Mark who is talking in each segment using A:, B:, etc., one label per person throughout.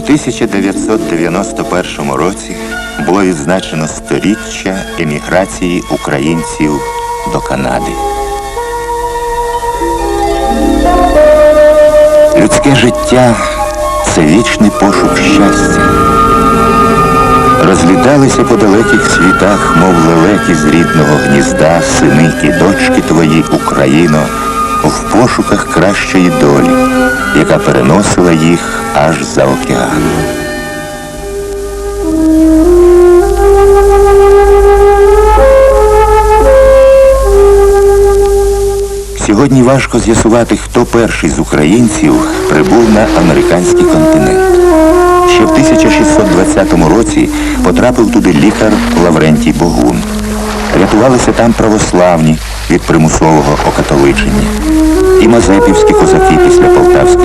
A: 1991 році було відзначено сторіччя еміграції українців до Канади. Людське життя це вічний пошук щастя. Розліталися по далеких світах, мов лелеки з рідного гнізда, сини і дочки твої, Україно, в пошуках кращої долі, яка переносила їх аж за океан. Сьогодні важко з'ясувати, хто перший з українців прибув на американський континент. Ще в 1620 році потрапив туди лікар Лаврентій Богун. Рятувалися там православні від примусового окатоличення. І мазепівські козаки після Полтавської битви.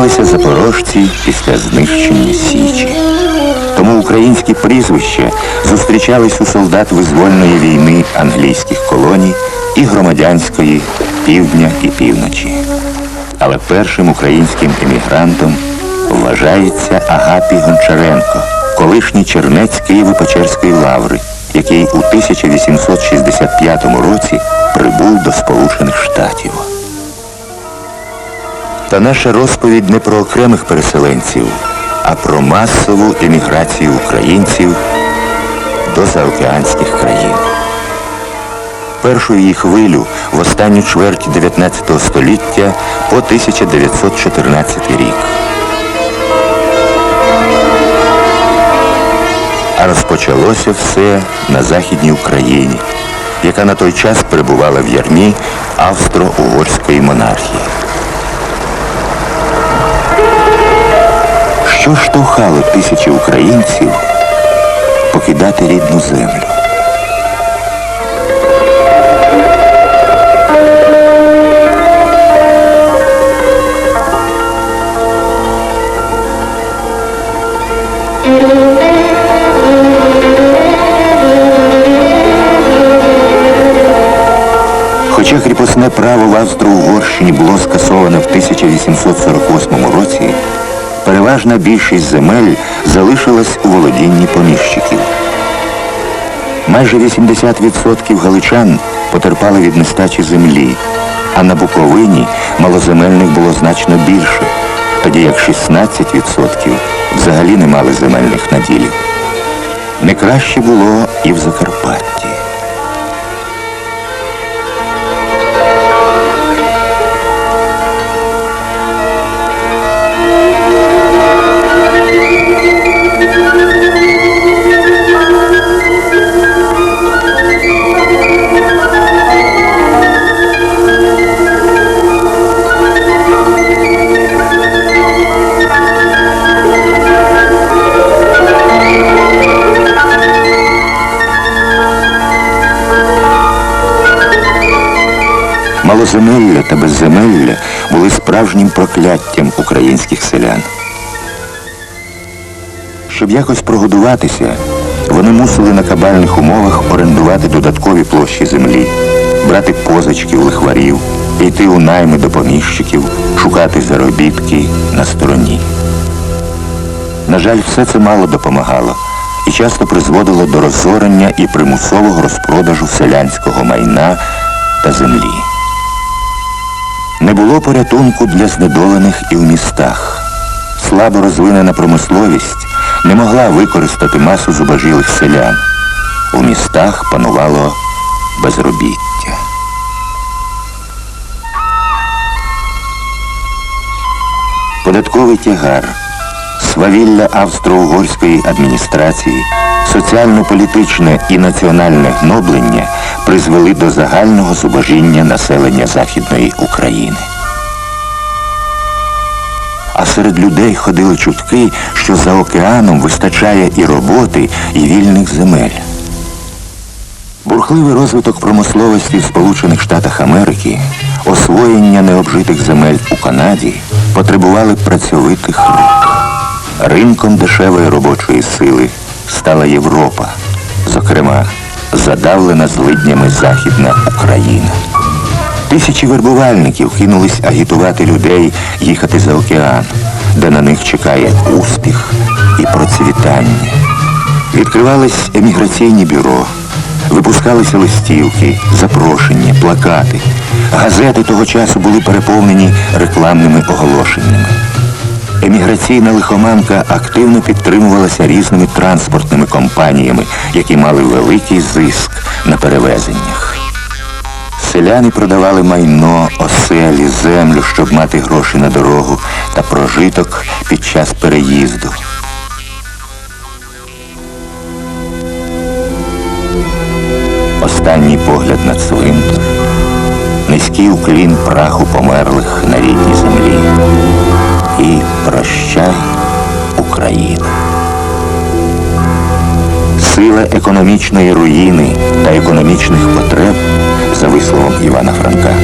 A: Добиралися запорожці після знищення Січі. Тому українські прізвища зустрічались у солдат визвольної війни англійських колоній і громадянської півдня і півночі. Але першим українським емігрантом вважається Агапій Гончаренко, колишній чернець Києво-Печерської лаври, який у 1865 році прибув до Сполучених Штатів. Та наша розповідь не про окремих переселенців, а про масову еміграцію українців до заокеанських країн. Першу її хвилю в останню чверть 19 століття по 1914 рік. А розпочалося все на Західній Україні, яка на той час перебувала в ярмі австро-угорської монархії. Що штовхало тисячі українців покидати рідну землю? Хоча кріпосне право в Австро-Угорщині було скасоване в 1848 році, переважна більшість земель залишилась у володінні поміщиків. Майже 80% галичан потерпали від нестачі землі, а на Буковині малоземельних було значно більше, тоді як 16% взагалі не мали земельних наділів. Не краще було і в Закарпатті. Малоземелля та безземелля були справжнім прокляттям українських селян. Щоб якось прогодуватися, вони мусили на кабальних умовах орендувати додаткові площі землі, брати позички у лихварів, йти у найми до поміщиків, шукати заробітки на стороні. На жаль, все це мало допомагало і часто призводило до розорення і примусового розпродажу селянського майна та землі. Не було порятунку для знедолених і в містах. Слабо розвинена промисловість не могла використати масу зубожілих селян. У містах панувало безробіття. Податковий тягар, свавілля австро-угорської адміністрації, соціально-політичне і національне гноблення призвели до загального зубожіння населення Західної України. А серед людей ходили чутки, що за океаном вистачає і роботи, і вільних земель. Бурхливий розвиток промисловості в Сполучених Штатах Америки, освоєння необжитих земель у Канаді потребували працьовитих рук. Ринком дешевої робочої сили стала Європа, зокрема, задавлена злиднями Західна Україна. Тисячі вербувальників кинулись агітувати людей їхати за океан, де на них чекає успіх і процвітання. Відкривались еміграційні бюро, випускалися листівки, запрошення, плакати. Газети того часу були переповнені рекламними оголошеннями. Еміграційна лихоманка активно підтримувалася різними транспортними компаніями, які мали великий зиск на перевезеннях. Селяни продавали майно, оселі, землю, щоб мати гроші на дорогу та прожиток під час переїзду. Останній погляд на цвинтар, низький уклін праху померлих на рідній землі. І прощай, Україна. Сила економічної руїни та економічних потреб, за висловом Івана Франка,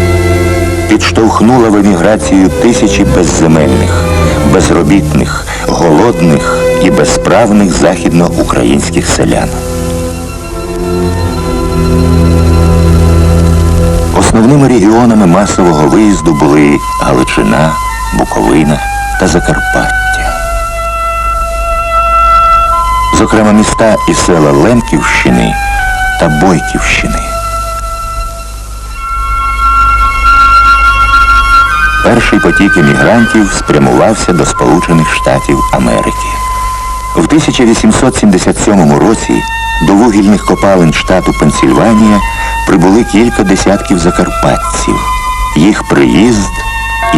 A: підштовхнула в еміграцію тисячі безземельних, безробітних, голодних і безправних західноукраїнських селян. Основними регіонами масового виїзду були Галичина, Буковина та Закарпаття. Зокрема, міста і села Лемківщини та Бойківщини. Перший потік емігрантів спрямувався до Сполучених Штатів Америки. В 1877 році до вугільних копалин штату Пенсільванія прибули кілька десятків закарпатців. Їх приїзд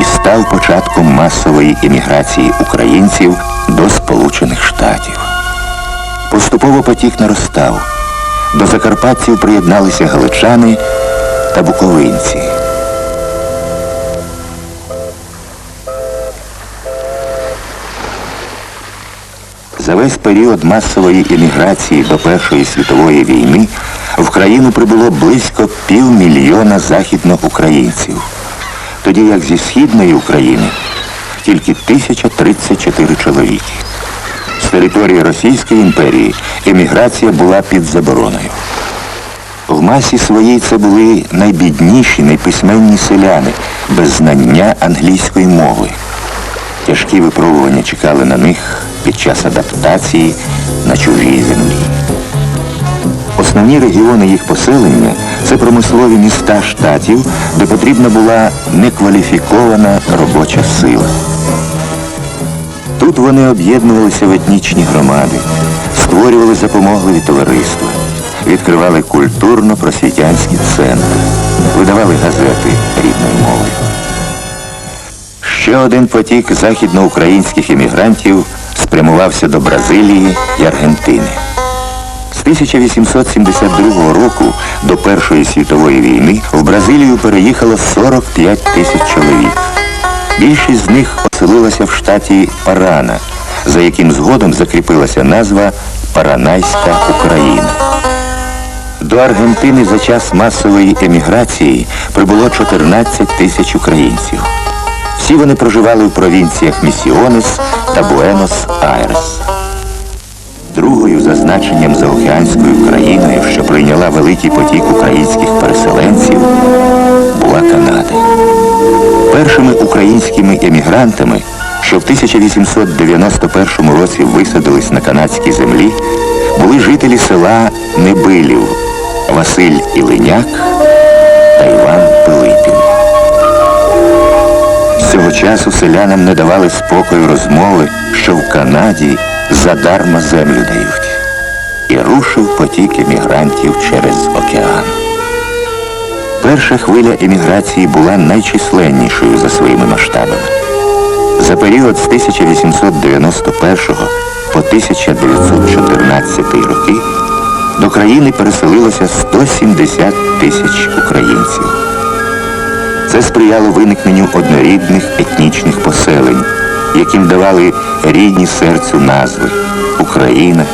A: і став початком масової еміграції українців до Сполучених Штатів. Поступово потік наростав. До закарпатців приєдналися галичани та буковинці. За весь період масової еміграції до Першої світової війни в країну прибуло близько півмільйона західноукраїнців, тоді як зі східної України тільки 1034 чоловіки. З території Російської імперії еміграція була під забороною. В масі своїй це були найбідніші, найписьменні селяни без знання англійської мови. Тяжкі випробування чекали на них під час адаптації на чужій землі. Основні регіони їх поселення це промислові міста штатів, де потрібна була некваліфікована робоча сила. Тут вони об'єднувалися в етнічні громади, створювали запомогливі товариства, відкривали культурно-просвітянські центри, видавали газети рідною мовою. Ще один потік західноукраїнських емігрантів спрямувався до Бразилії і Аргентини. З 1872 року до Першої світової війни в Бразилію переїхало 45 тисяч чоловік. Більшість з них оселилася в штаті Парана, за яким згодом закріпилася назва Паранайська Україна. До Аргентини за час масової еміграції прибуло 14 тисяч українців. Всі вони проживали в провінціях Місіонес та Буенос-Айрес. Другою за значенням заокеанською країною, що прийняла великий потік українських переселенців, була Канада. Першими українськими емігрантами, що в 1891 році висадились на канадській землі, були жителі села Небилів Василь Ілиняк та Іван Пилипів. Цього часу селянам не давали спокою розмови, що в Канаді задарма землю дають. І рушив потік емігрантів через океан. Перша хвиля еміграції була найчисленнішою за своїми масштабами. За період з 1891 по 1914 роки до країни переселилося 170 тисяч українців. Це сприяло виникненню однорідних етнічних поселень, яким давали рідні серцю назви Україна,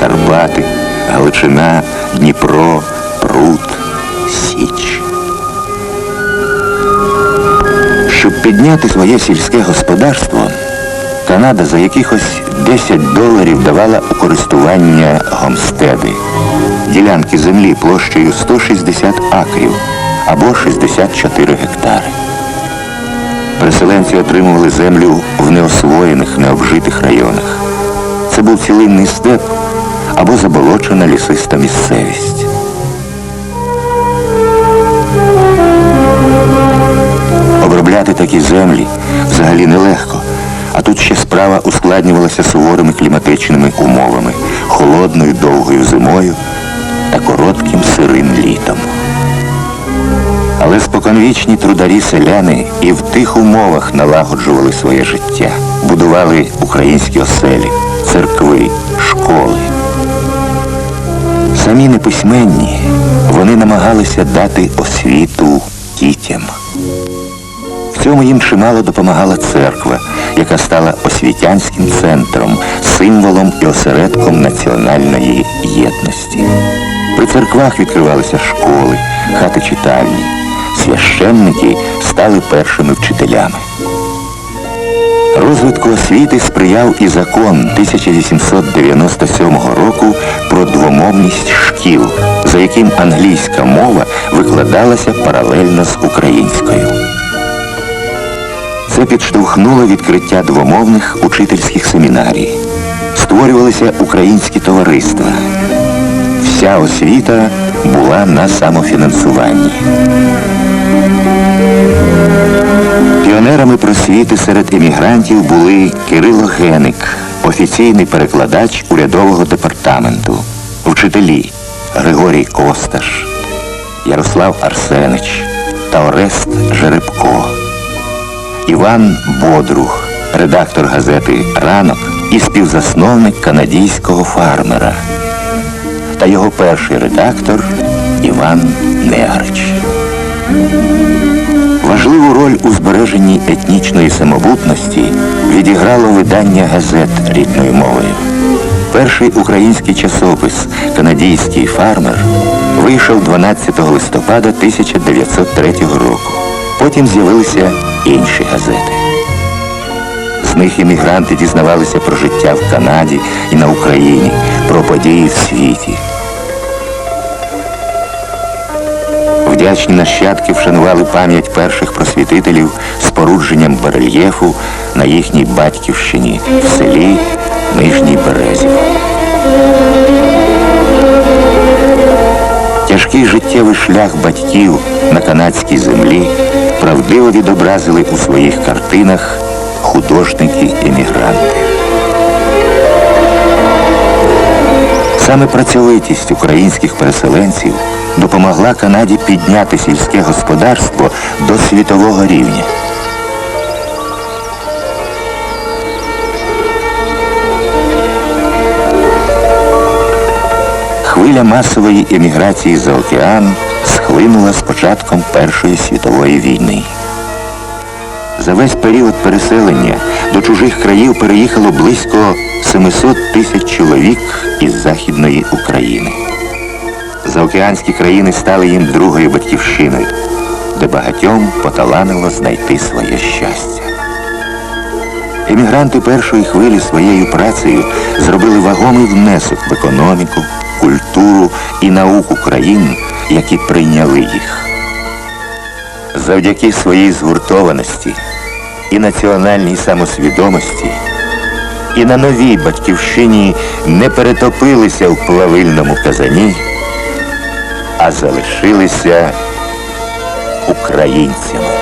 A: Карпати, Галичина, Дніпро, Прут, Січ. Щоб підняти своє сільське господарство, Канада за якихось 10 доларів давала у користування гомстеди, ділянки землі площею 160 акрів або 64 гектари. Переселенці отримували землю в неосвоєних, необжитих районах. Це був цілинний степ або заболочена лісиста місцевість. Обробляти такі землі взагалі нелегко, а тут ще справа ускладнювалася суворими кліматичними умовами, холодною довгою зимою та коротким сирим літом. Але споконвічні трударі селяни і в тих умовах налагоджували своє життя, будували українські оселі, церкви, школи. Самі неписьменні, вони намагалися дати освіту дітям. В цьому їм чимало допомагала церква, яка стала освітянським центром, символом і осередком національної єдності. При церквах відкривалися школи, хати читальні. Священники стали першими вчителями. Розвитку освіти сприяв і закон 1897 року про двомовність шкіл, за яким англійська мова викладалася паралельно з українською. Це підштовхнуло відкриття двомовних учительських семінарій. Створювалися українські товариства. Вся освіта була на самофінансуванні. Піонерами серед емігрантів були Кирило Геник, офіційний перекладач урядового департаменту, вчителі Григорій Косташ, Ярослав Арсенич та Орест Жеребко. Іван Бодрух, редактор газети Ранок і співзасновник канадійського фармера. Та його перший редактор Іван Негрич. Важливу роль у збереженні етнічної самобутності відіграло видання газет рідною мовою. Перший український часопис Канадійський фармер вийшов 12 листопада 1903 року. Потім з'явилися інші газети. З них іммігранти дізнавалися про життя в Канаді і на Україні, про події в світі. Вдячні нащадки вшанували пам'ять перших просвітителів спорудженням барельєфу на їхній батьківщині в селі Нижній Березів. Тяжкий життєвий шлях батьків на канадській землі правдиво відобразили у своїх картинах художники-емігранти. Саме працьовитість українських переселенців допомогла Канаді підняти сільське господарство до світового рівня. Хвиля масової еміграції за океан схлинула з початком Першої світової війни. За весь період переселення до чужих країв переїхало близько 700 тисяч чоловік із Західної України. Заокеанські країни стали їм другою батьківщиною, де багатьом поталанило знайти своє щастя. Емігранти першої хвилі своєю працею зробили вагомий внесок в економіку, культуру і науку країн, які прийняли їх. Завдяки своїй згуртованості і національній самосвідомості, і на новій батьківщині не перетопилися в плавильному казані, а залишилися українцями.